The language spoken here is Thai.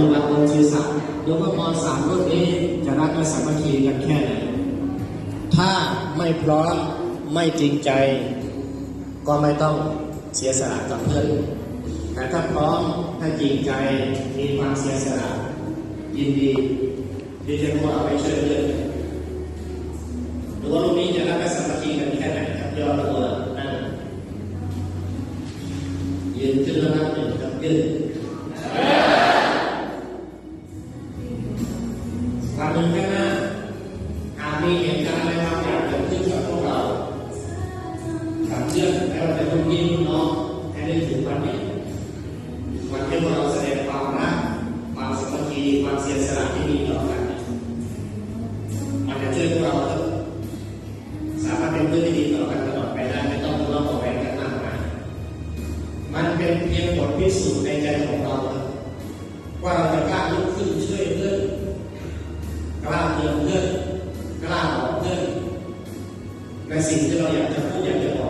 มีระบนชีสัะหรือว่าปสามรุ่นนี้จะรักและสามัคคีกันแค่ไหนถ้าไม่พร้อมไม่จริงใจ ก็ไม่ต้องเสียสละกับเพื่อนแต่ถ้าพร้อมถ้าจริงใจมีความเสียสละยินดีที่จะร่วมเอาไปช่วยเพื่อนหรือว่าลูกนี้จะรักและสามัคคีกันแค่ไหนครับย่อตัวนั่งยืนขึ้นแล้วนับหนึ่งครับยืน ทำหนึ่งข้างหน้าหากมีเหตุการณ์อะไรบางอย่างเกิดขึ้นกับพวกเรา ขับเชื่อมไม่ว่าจะรุ่นพี่รุ่นน้องให้ได้ถึงวันนี้วันที่พวกเราแสดงความรักความสามัคคีความเสียสละที่มีต่อกันมันจะช่วยพวกเราสามารถเป็นเพื่อนที่ดีต่อกันตลอดไปได้ไม่ต้องทะเลาะเบาะแวงกันมากมายมันเป็นเพียงบทพิสูจน์ในใจของเราว่าเราจะกล้าลุกขึ้นช่วยเพื่อน น และสิ่งที่เราอยากจะพูดอยากจะบอก